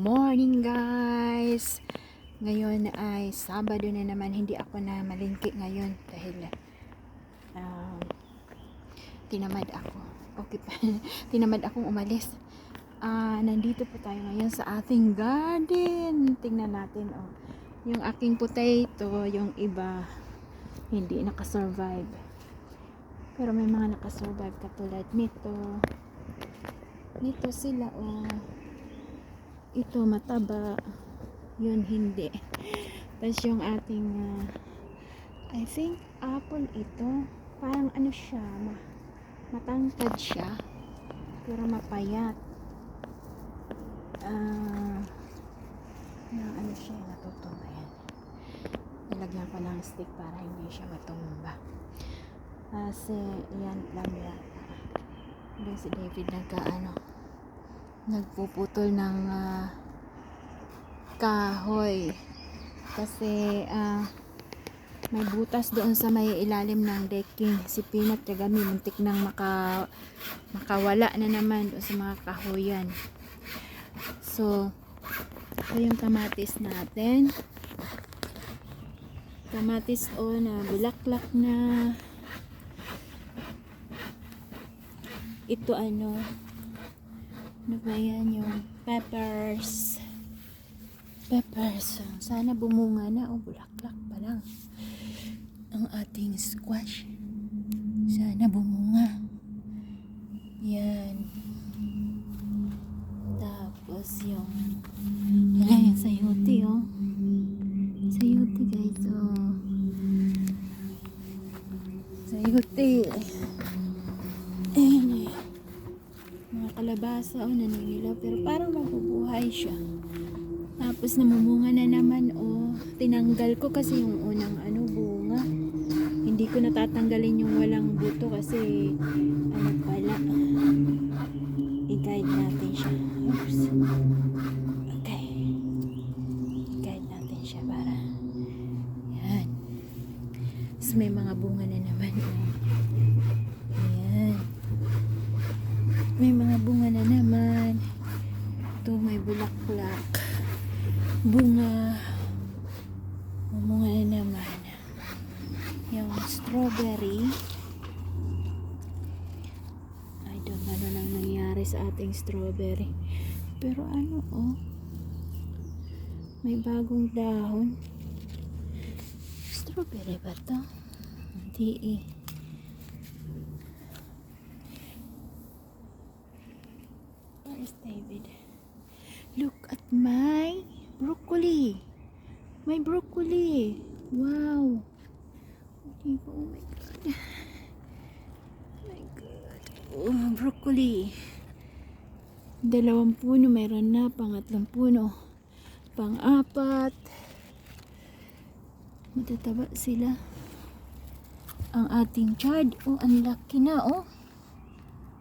morning guys! Ngayon ay Sabado na naman. Hindi ako na malingki ngayon dahil um, tinamad ako. Okay pa. tinamad akong umalis. Ah, nandito po tayo ngayon sa ating garden. Tingnan natin oh. Yung aking potato, yung iba hindi nakasurvive. Pero may mga nakasurvive katulad nito. Nito sila oh. Ito mataba. Yun hindi. Tapos yung ating ah, I think apple ito. Parang ano siya, ma matangkad siya. Pero mapayat. Ah, na ano siya, natutumba yan. Nilagyan ko ng stick para hindi siya matumba. Kasi yan lang yata. Doon si David nagkaano, nagpuputol ng ah, kahoy. Kasi ah, may butas doon sa may ilalim ng decking. Si Peanut Kagami muntik nang maka, makawala na naman doon sa mga kahoyan. So, ito yung kamatis natin. Kamatis o na bulaklak na. Ito ano, ano ba yan yung peppers. Peppers. Sana bumunga na o bulaklak pa lang. Ang ating squash. Sana bumunga. Yan. Tapos yung yan yung sayote oh. Sayote guys oh. Sayote. Ayan eh. Mga kalabasa oh naninilaw pero parang mabubuhay siya. Tapos namumunga na naman oh. Tinanggal ko kasi yung unang ano bunga. Hindi ko natatanggalin yung walang buto kasi ano pala. I-guide natin siya. Oops. Okay. I-guide natin siya para yan. Tapos may mga bunga na naman. Ayan. May mga bunga na naman. Ito may bulaklak. Bunga. Bunga na naman. Yung strawberry. I don't know ano nang nangyari sa ating strawberry. Pero ano oh. May bagong dahon. Strawberry ba to? Hindi eh. Where's David? Look at my broccoli. My broccoli. Wow. Diba? Oh my God. Oh my God. Oh, broccoli. Dalawang puno meron na. Pangatlong puno. Pang-apat. Matataba sila. Ang ating chard. Oh, ang laki na oh.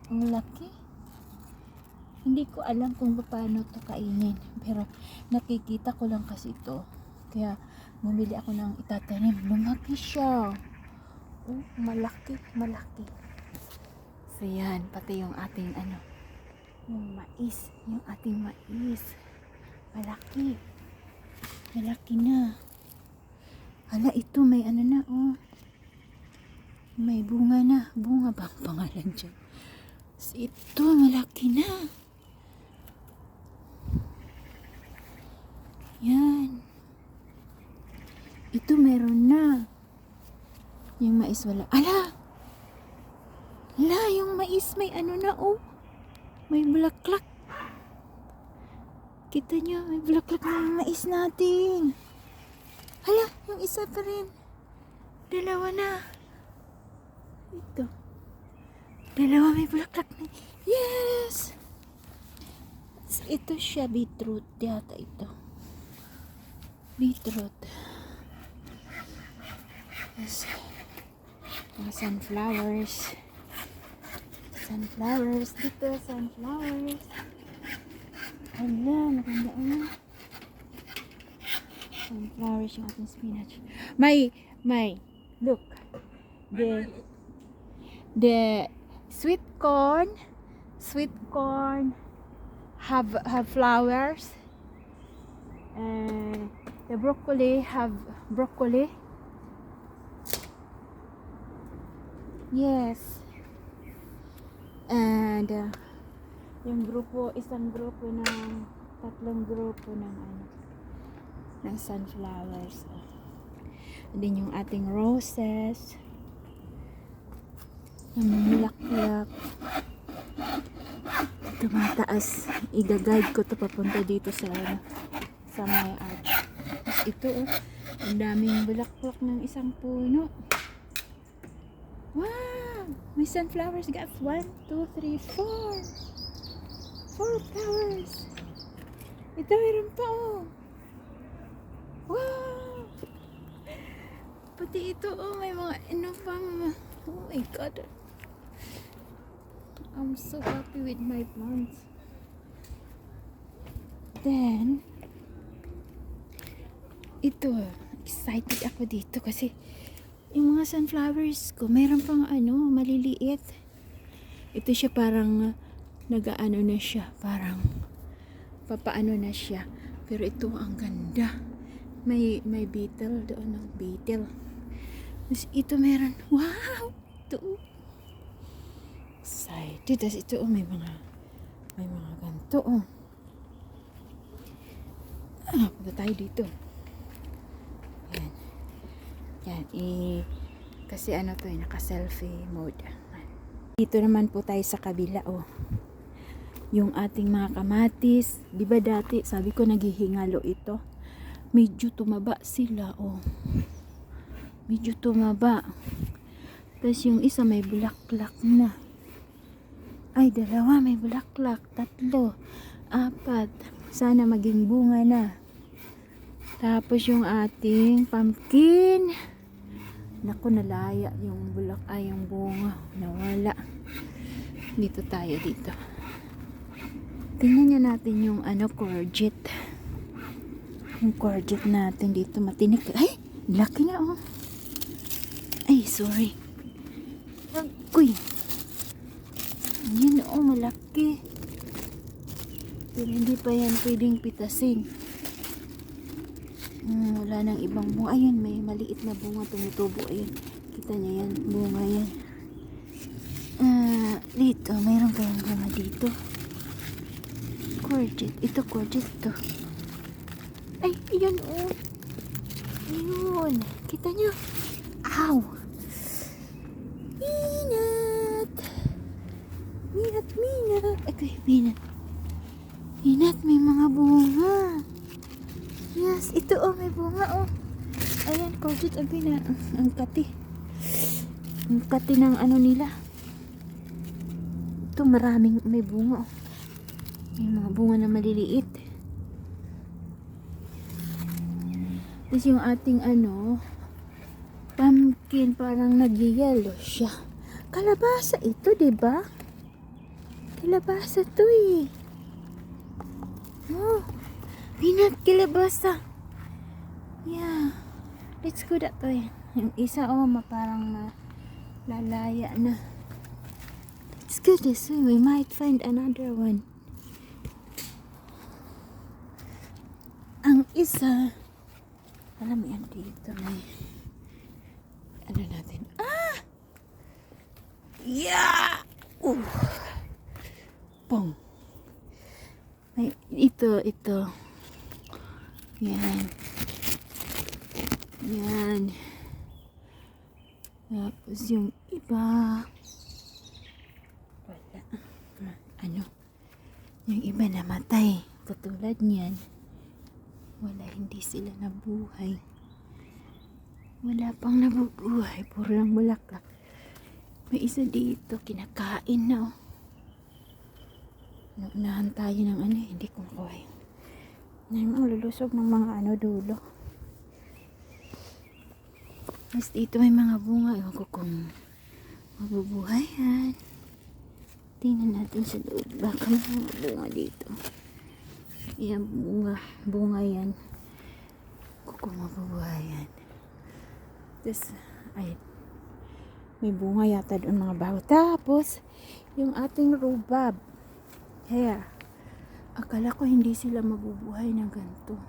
Ang laki. Hindi ko alam kung paano to kainin. Pero nakikita ko lang kasi ito. Kaya bumili ako ng itatanim. Lumaki siya. Oh, malaki, malaki. So yan, pati yung ating ano, yung mais, yung ating mais. Malaki. Malaki na. Hala, ito may ano na, oh. May bunga na. Bunga ba ang pangalan dyan? Ito, malaki na. Yan. Ito meron na. Yung mais wala. Ala! Ala, yung mais may ano na oh. May bulaklak. Kita nyo, may bulaklak na mais natin. Hala, yung isa pa rin. Dalawa na. Ito. Dalawa may bulaklak na. Yes! Ito siya, beetroot yata ito. Beetroot. Yes. Mga sunflowers. Sunflowers. Dito, sunflowers. Hala, maganda ano. Sunflowers yung ating spinach. May, may, look. The, the sweet corn, sweet corn have, have flowers. And the broccoli have broccoli. Yes. And uh, yung grupo, isang grupo ng tatlong grupo ng ano ng sunflowers. And then yung ating roses. Namulaklak. Tumataas. Iga-guide ko to papunta dito sa ano, sa may arch. Tapos ito oh, ang daming bulaklak ng isang puno. Wow! My sunflowers got one, two, three, four. Four flowers. Ito meron pa oh. Wow! Pati ito oh, may mga ano pang, oh my god. I'm so happy with my plants. Then, ito, excited ako dito kasi yung mga sunflowers ko, mayroon pang ano, maliliit. Ito siya parang nagaano na siya, parang papaano na siya. Pero ito ang ganda. May may beetle doon ng beetle. Tapos ito meron, wow! Ito. Excited. Tapos ito oh, may mga may mga ganito oh. Ah, punta tayo dito. Yan. Yan, eh, kasi ano to, eh, naka-selfie mode. Dito naman po tayo sa kabila, oh. Yung ating mga kamatis, di ba dati, sabi ko naghihingalo ito. Medyo tumaba sila, oh. Medyo tumaba. Tapos yung isa may bulaklak na. Ay, dalawa may bulaklak. Tatlo. Apat. Sana maging bunga na. Tapos yung ating pumpkin. Naku, nalaya yung bulak ay yung bunga. Nawala. Dito tayo dito. Tingnan niya natin yung ano, courgette. Yung courgette natin dito matinik. Ay, laki na oh. Ay, sorry. Uy. Yan oh, malaki. Pero hindi pa yan pwedeng pitasin. Hmm, wala nang ibang bunga. Ayun, may maliit na bunga tumutubo. Ayun, kita niya yan. Bunga yan. Ah, dito, mayroon kayong bunga dito. Courgette. Ito, courgette to. Ay, yun oh. Ayun. Kita niyo? Ow! Minat! Minat, minat! Okay, minat. Minat, may mga bunga. Yes, ito oh, may bunga oh. Ayan, courgette, agay na. Ang kati. Ang kati ng ano nila. Ito, maraming may bunga oh. May mga bunga na maliliit. Tapos yung ating ano, pumpkin parang nag-yellow siya. Kalabasa ito, 'di ba? Kalabasa 'to eh. Oh, peanut kalabasa. Yeah. Let's go that way. Yung isa oh, parang na lalaya na. Let's go this way. We might find another one. Ang isa, alam mo yan dito may ano natin? Ah! Yeah! Uh! Pong! Ay, ito, ito. Yan. Yan. Tapos yung iba. Wala. Ano? Yung iba namatay. Katulad niyan. Wala, hindi sila nabuhay. Wala pang nabubuhay. Puro lang bulaklak. May isa dito, kinakain na oh. Naunahan tayo ng ano, hindi ko makuha yun. Naman, lulusog ng mga ano dulo. Mas dito may mga bunga. Ewan ko kung mabubuhay yan. Tingnan natin sa loob. Baka may mga bunga dito. Yan, bunga. Bunga yan. Mabubuhay yan. Tapos, ay, may bunga yata doon mga baho. Tapos, yung ating rhubarb. Kaya, akala ko hindi sila mabubuhay ng ganito.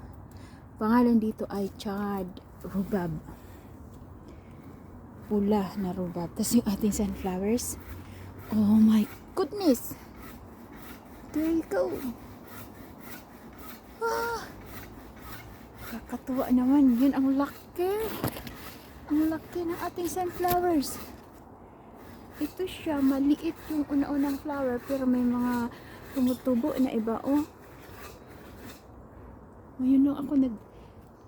Pangalan dito ay Chad Rubab. Pula na rubab. Tapos yung ating sunflowers. Oh my goodness! There you go. Ah! Kakatuwa naman. Yun ang laki. Ang laki ng ating sunflowers. Ito siya, maliit yung una-unang flower pero may mga tumutubo na iba oh. Ngayon lang ako nag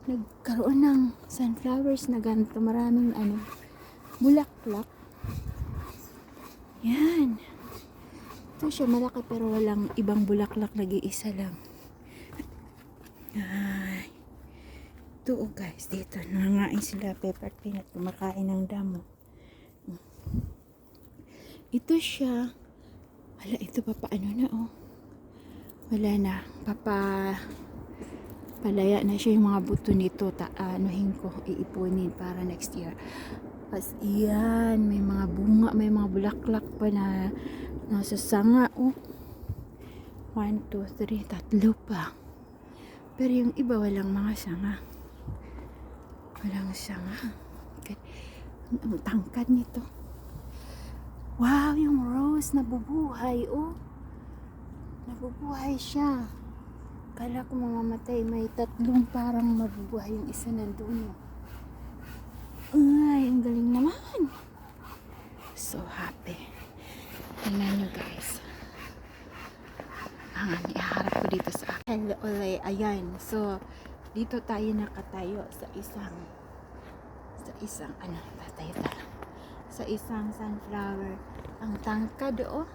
nagkaroon ng sunflowers na ganito maraming ano bulaklak. Yan. Ito siya malaki pero walang ibang bulaklak nag-iisa lang. Ay. Ito guys, dito nangangain sila pepper peanut kumakain ng damo. Ito siya. Hala, ito pa paano na oh. Wala na. Papa palaya na siya yung mga buto nito. Ta anuhin ko, iipunin para next year. Tapos iyan, may mga bunga, may mga bulaklak pa na nasa sanga oh. 1, 2, 3, tatlo pa. Pero yung iba walang mga sanga. Walang sanga. Ang tangkad nito. Wow, yung rose nabubuhay, oh. Nabubuhay siya. Kala ko mamamatay. May tatlong parang mabubuhay yung isa nandun. oh. Ay, ang galing naman. So happy. Tingnan nyo guys. Ang iharap ko dito sa akin. Hello, ulay. Ayan. So, dito tayo nakatayo sa isang sa isang ano, tatayo tayo sa isang sunflower. Ang tangkad, oh.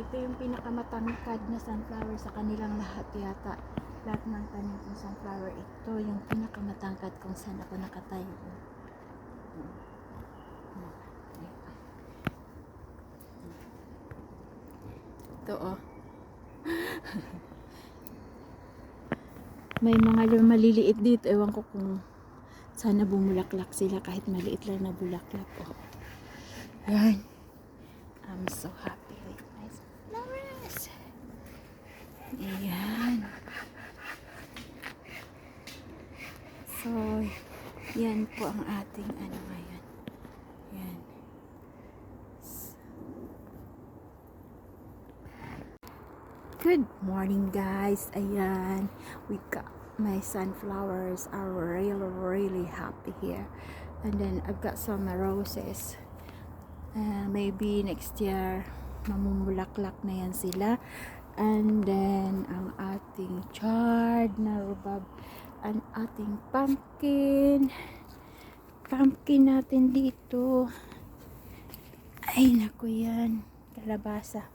Ito yung pinakamatangkad na sunflower sa kanilang lahat yata. Lahat ng tanim ng sunflower. Ito yung pinakamatangkad kung saan ako nakatayo. oh. Ito, oh. May mga maliliit dito. Ewan ko kung sana bumulaklak sila kahit maliit lang na bulaklak. Oh. Yan. I'm so happy with my flowers. Ayan. So, yan po ang ating ano ngayon. Yan. Good morning guys. Ayan. We got my sunflowers are really really happy here. And then I've got some roses. Uh, maybe next year mamumulaklak na yan sila. And then ang ating chard na rhubarb ang ating pumpkin. Pumpkin natin dito. Ay, naku yan. Kalabasa.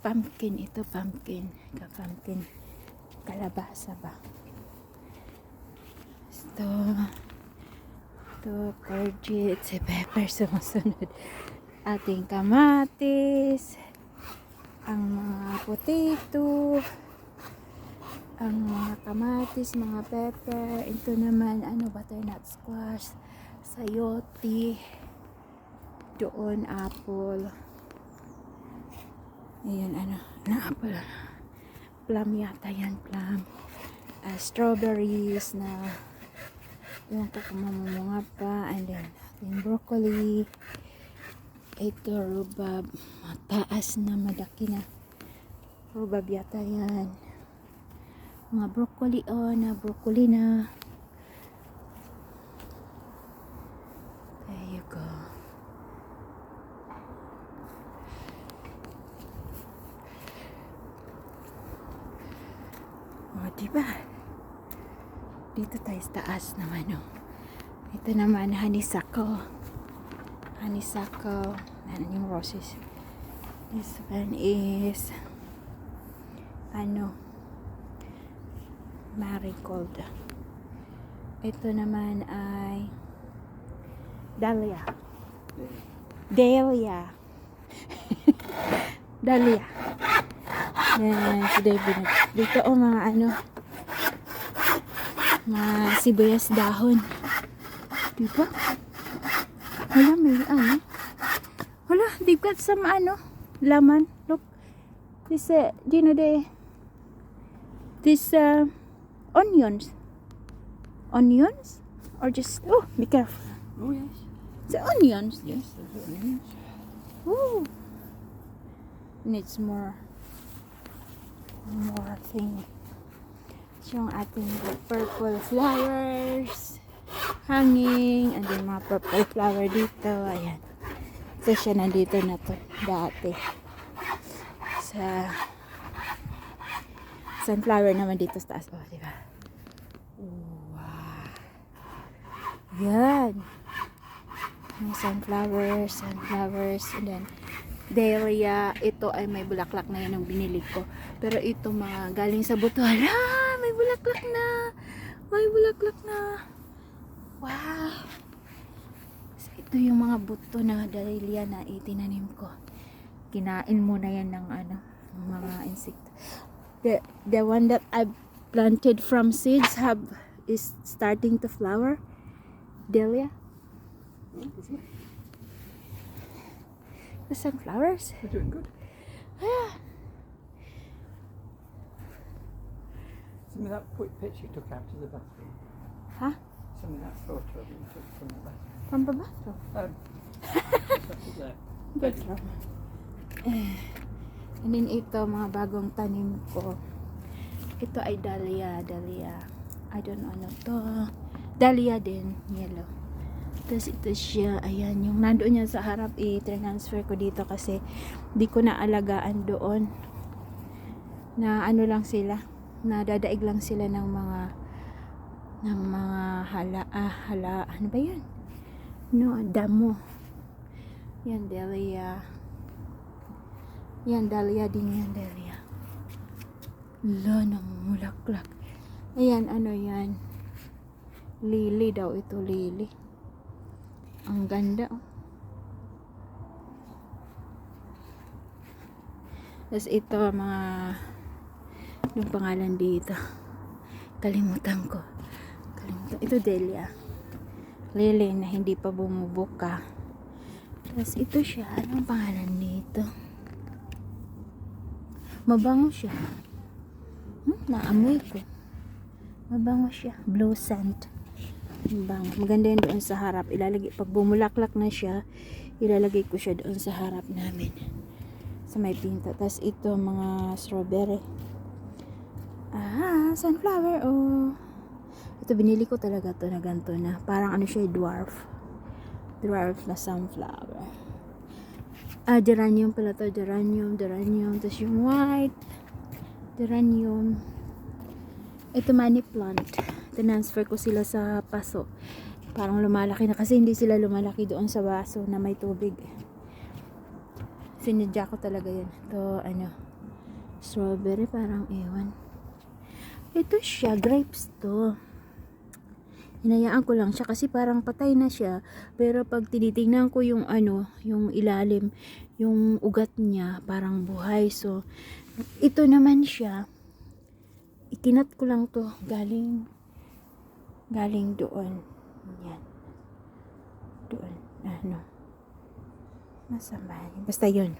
Pumpkin ito, pumpkin. Ka-pumpkin. Kalabasa ba? Ito. Ito, courgette. Si pepper sumusunod. Ating kamatis. Ang mga potato. Ang mga kamatis, mga pepper. Ito naman, ano, butternut squash. Sayote. Doon, apple. Ayan, ano, na apple. Plum yata yan, plum. Ah, strawberries na yung ko kung mamumunga pa. And then, ating broccoli. Ito, rhubarb. Mataas na, malaki na. Rhubarb yata yan. Mga broccoli, oh, na broccoli na. There you go. O, diba? Dito tayo sa taas naman, oh. Ito naman, honeysuckle. Honeysuckle. Ano yung roses? This one is ano marigold. Ito naman ay dahlia. Dahlia. dahlia. Yan, si David. Dito o mga ano, mga sibuyas dahon. Diba? Wala, may ano. Wala, they've got some ano, laman. Look, this, uh, do you know the, this, uh, onions. onions? Or just, oh, be careful. Oh yes. The onions. Yes, there's onions. Ooh. Needs more more thing. Yung ating purple flowers hanging and then mga purple flower dito. Ayan. Ito siya nandito na to dati. Sa sunflower naman dito sa taas. Oh, di ba? Wow. Yan. May sunflowers, sunflowers, and then dahlia. Ito ay may bulaklak na yan ang binili ko. Pero ito mga galing sa buto. Bulaklak na. May bulaklak na. Wow. So, ito yung mga buto na dahlia na itinanim ko. Kinain mo na yan ng ano, mga insekto. The, the one that I planted from seeds have is starting to flower. Dahlia. Lovely. The sunflowers. We're doing good. Some of that quick picture you took out of the bathroom. Huh? Some of that photo you took from the bathroom. From the bathroom. Um, there. Good job. And then ito, mga bagong tanim ko. Ito ay dahlia, dahlia. I don't know ano to. Dahlia din, yellow. Tapos ito siya, ayan, yung nandoon yan sa harap, i-transfer ko dito kasi di ko na alagaan doon. Na ano lang sila, na dadaig lang sila ng mga ng mga hala, ah, hala, ano ba yan? No, damo. Yan, dahlia. Yan, dahlia din yan, dahlia. Lo, namumulaklak. Ayan, ano yan? Lily daw ito, lily. Ang ganda, oh. Tapos ito, mga yung pangalan dito. Kalimutan ko. Kalimutan. Ito, Delia. Lily na hindi pa bumubuka. Tapos ito siya. Anong pangalan nito? Mabango siya. Hmm, naamoy ko. Mabango siya. Blue scent. Mabango. Maganda yun doon sa harap. Ilalagay, pag bumulaklak na siya, ilalagay ko siya doon sa harap namin. Sa may pinto. Tapos ito, mga strawberry. Ah, sunflower. Oh. Ito, binili ko talaga to na ganito na. Parang ano siya, dwarf. Dwarf na sunflower. Ah, geranium pala to. Geranium, geranium. Tapos yung white. Geranium. Ito money plant. Transfer ko sila sa paso. Parang lumalaki na kasi hindi sila lumalaki doon sa baso na may tubig. Sinadya ko talaga yan. Ito, ano, strawberry parang ewan. Ito siya, grapes to. Hinayaan ko lang siya kasi parang patay na siya. Pero pag tinitingnan ko yung ano, yung ilalim, yung ugat niya, parang buhay. So, ito naman siya. Ikinat ko lang to galing galing doon. Yan. Doon. Ano. Masama. Basta yun.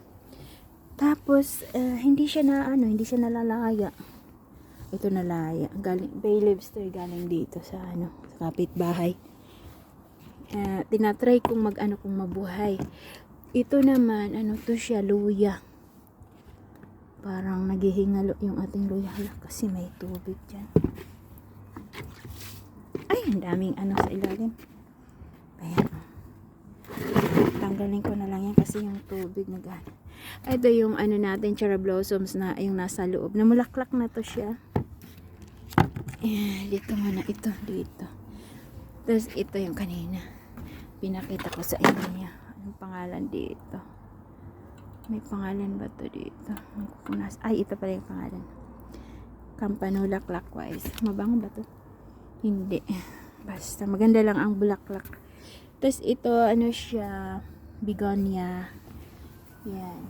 Tapos, eh, hindi siya na, ano, hindi siya nalalaya. Ito nalaya. Galing, bay leaves to, galing dito sa, ano, sa kapitbahay. Uh, tinatry kong mag, ano, kung mabuhay. Ito naman, ano to siya, luya. Parang naghihingalo yung ating luya. Kasi may tubig dyan. Ay, ang daming ano sa ilalim. Ayan. Tanggalin ko na lang yan kasi yung tubig nag Ito yung ano natin, cherry blossoms na yung nasa loob. Namulaklak na to siya. Eh, dito muna. Ito, dito. Tapos ito yung kanina. Pinakita ko sa inyo niya. Anong pangalan dito? May pangalan ba to dito? May kupunas. Ay, ito pala yung pangalan. Campanula clockwise. Mabango ba to? Hindi. Basta, maganda lang ang bulaklak. Tapos ito, ano siya, begonia. Yan.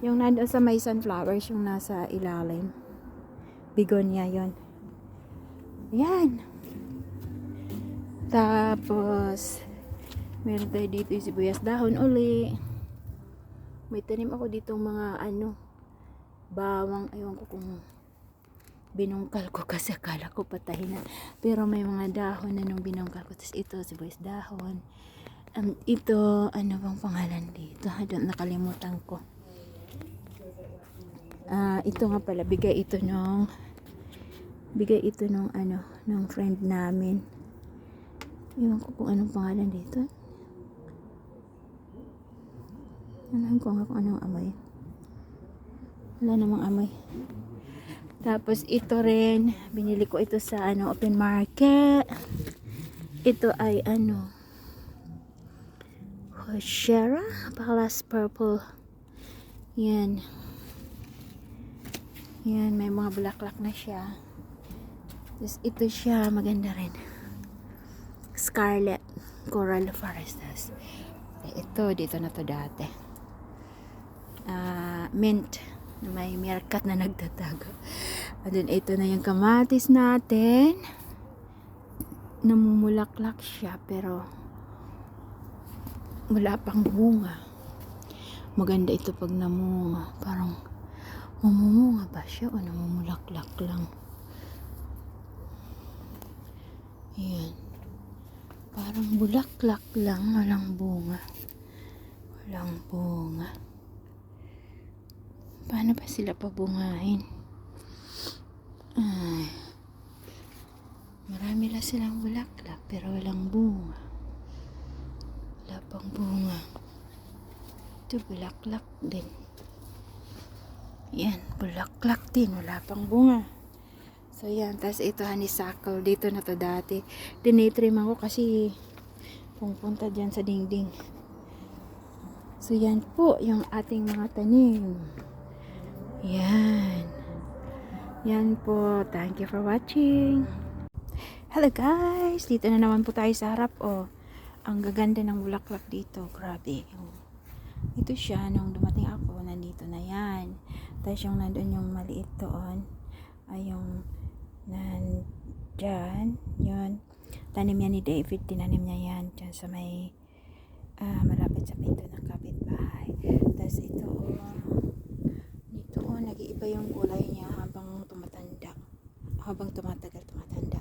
Yung nandoon sa may sunflowers, yung nasa ilalim. Begonia yon. Yan. Tapos, meron tayo dito yung sibuyas dahon uli. May tanim ako dito mga ano, bawang, aywan ko kung binungkal ko kasi akala ko patay na. Pero may mga dahon na nung binungkal ko. Tapos ito, sibuyas dahon. Um, ito, ano bang pangalan dito? I don't, nakalimutan ko. Ah, ito nga pala, bigay ito nung bigay ito nung ano, nung friend namin. Ewan ko kung anong pangalan dito. Alam ko nga kung anong amoy. Wala namang amoy. Tapos ito rin, binili ko ito sa ano, open market. Ito ay ano, Hoshera Palace Purple. Yan. Yan, may mga bulaklak na siya. Tapos ito siya, maganda rin. Scarlet Coral Forestas. Eh, Ito, dito na to dati. Ah, mint. Na may meerkat na nagtatago. And then, ito na yung kamatis natin. Namumulaklak siya, pero wala pang bunga. Maganda ito pag namunga. Parang mamumunga ba siya o namumulaklak lang? Ayan. Parang bulaklak lang, walang bunga. Walang bunga. Paano ba sila pabungahin? Ay. Marami lang silang bulaklak, pero walang bunga. Wala pang bunga. Ito, bulaklak din. Yan, bulaklak din. Wala pang bunga. So, yan. Tapos ito, honeysuckle. Dito na to dati. Dinitrim ako kasi pupunta dyan sa dingding. So, yan po yung ating mga tanim. Yan. Yan po. Thank you for watching. Hello guys! Dito na naman po tayo sa harap. Oh, ang gaganda ng bulaklak dito. Grabe. Ito siya. Nung dumating ako, nandito na yan. Tapos yung nandun yung maliit doon. Ay yung nandyan. Yun. Tanim yan ni David. Tinanim niya yan. Dyan sa may ah, malapit sa pinto ng kapitbahay. Tapos ito, dito, oh, nag-iiba yung kulay niya habang tumatanda. Habang tumatagal, tumatanda.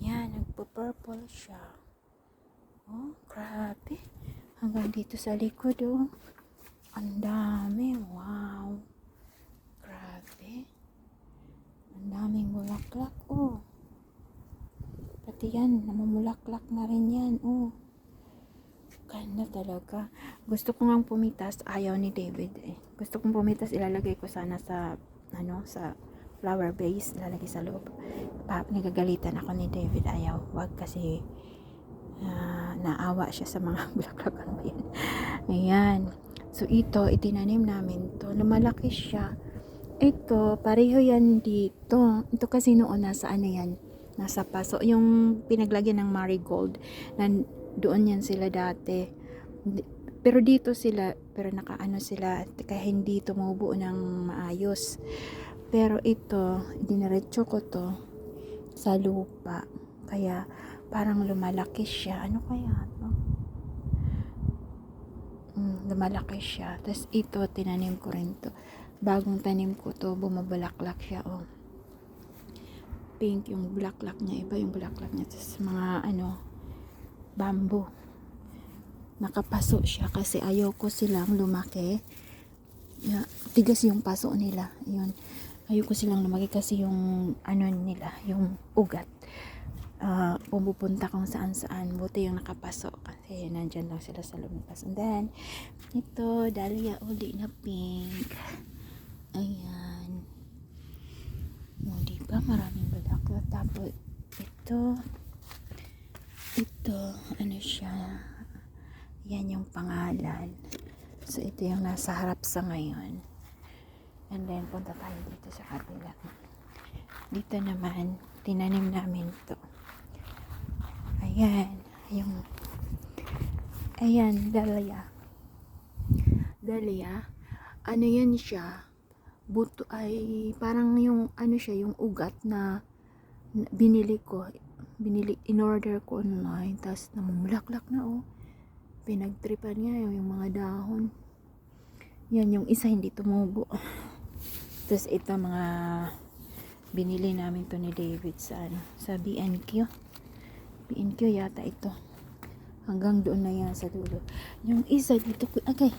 Yan, nagpo-purple siya. Oh, grabe. Hanggang dito sa likod, oh. Ang dami. Wow. Grabe. Ang daming bulaklak, oh. Pati yan, namumulaklak na rin yan, oh. Ganda talaga. Gusto ko nga pumitas, ayaw ni David eh. Gusto kong pumitas, ilalagay ko sana sa, ano, sa flower base, ilalagay sa loob. Pa, nagagalitan ako ni David, ayaw. Wag kasi ah, naawa siya sa mga bulaklak. Ano yan? Ayan. So, ito, itinanim namin to. Lumalaki siya. Ito, pareho yan dito. Ito kasi noon nasa ano yan, nasa paso. Yung pinaglagyan ng marigold, na doon yan sila dati. Pero dito sila, pero nakaano sila, kaya hindi tumubo ng maayos. Pero ito, diniretso ko to sa lupa. Kaya parang lumalaki siya. Ano kaya to? Mm, lumalaki siya. Tapos ito, tinanim ko rin to. Bagong tanim ko to, bumabulaklak siya. Oh. Pink yung bulaklak niya. Iba yung bulaklak niya. Tapos mga ano, bamboo. Nakapaso siya kasi ayaw ko silang lumaki. Yeah, tigas yung paso nila. Yun. Ayaw ko silang lumaki kasi yung ano nila, yung ugat. Ah, pumupunta kung saan saan. Buti yung nakapaso kasi nandyan lang sila sa lumipas. And then, ito, dahlia uli na pink. Ayan. O, diba? Maraming bulaklak. Tapos, ito, ito, ano siya, yan yung pangalan. So, ito yung nasa harap sa ngayon. And then, punta tayo dito sa kabila. Dito naman, tinanim namin to. Ayan, yung, ayan, dahlia. Dahlia, ano yan siya, buto ay, parang yung, ano siya, yung ugat na, binili ko, binili, in order ko online, tapos namumulaklak na oh. Pinagtripan niya yung mga dahon. Yan, yung isa hindi tumubo. Tapos ito mga Binili namin to ni David sa ano, sa B&Q. B&Q yata ito. Hanggang doon na yan sa dulo. Yung isa dito ko, okay.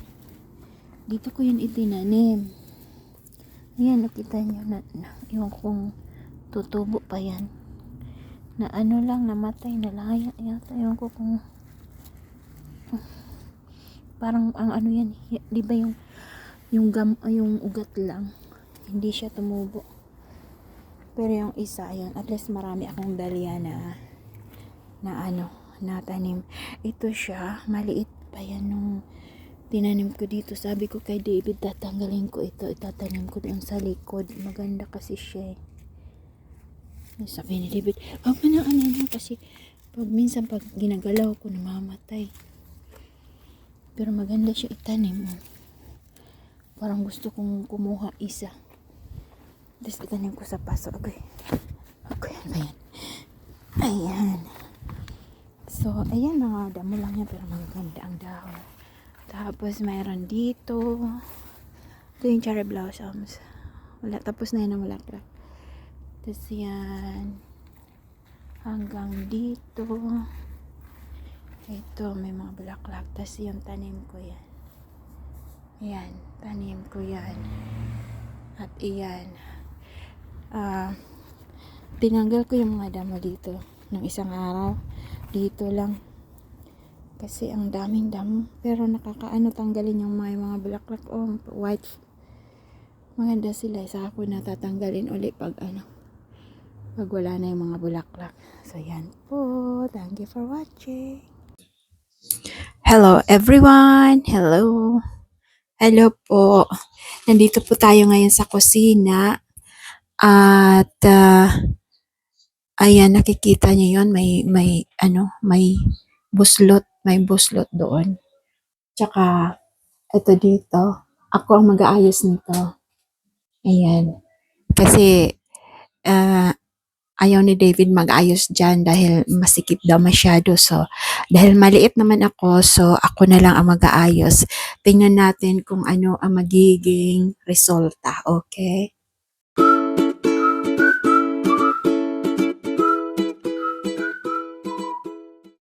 Dito ko yun itinanim. Ayan, nakita nyo na, na yung kung tutubo pa yan. Na ano lang, namatay na lang yata. Ewan ko kung parang ang ano yan, di ba yung yung gam, yung ugat lang, hindi siya tumubo. Pero yung isa, ayan, at least marami akong dahlia na na ano, na tanim. Ito siya, maliit pa yan nung tinanim ko dito. Sabi ko kay David, tatanggalin ko ito, itatanim ko doon sa likod. Maganda kasi siya eh. Sabi ni David, wag mo na ano yun kasi pag minsan pag ginagalaw ko namamatay. Pero maganda siya itanim. oh. Parang gusto kong kumuha isa. Tapos itanim ko sa paso. Agoy. Agoy, ano ba yan? Ayan. So, ayan mga damo lang yan pero maganda ang dahon. Tapos mayroon dito. Ito yung cherry blossoms. Wala, tapos na yan ang bulaklak. Tapos yan. Hanggang dito. Ito, may mga bulaklak. Tapos yung tanim ko yan. Yan, tanim ko yan. At iyan. Ah, tinanggal ko yung mga damo dito. Nung isang araw. Dito lang. Kasi ang daming damo. Pero nakakaano tanggalin yung mga, mga bulaklak. Oh, white. Maganda sila. Saka ko natatanggalin uli pag ano. Pag wala na yung mga bulaklak. So, yan po. Thank you for watching. Hello everyone. Hello. Hello po. Nandito po tayo ngayon sa kusina. At ah, ayan nakikita niyo 'yon, may may ano, may buslot, may buslot doon. Tsaka ito dito, ako ang mag-aayos nito. Ayan. Kasi ah, ayaw ni David mag-ayos dyan dahil masikip daw masyado. So, dahil maliit naman ako, so ako na lang ang mag-aayos. Tingnan natin kung ano ang magiging resulta, okay?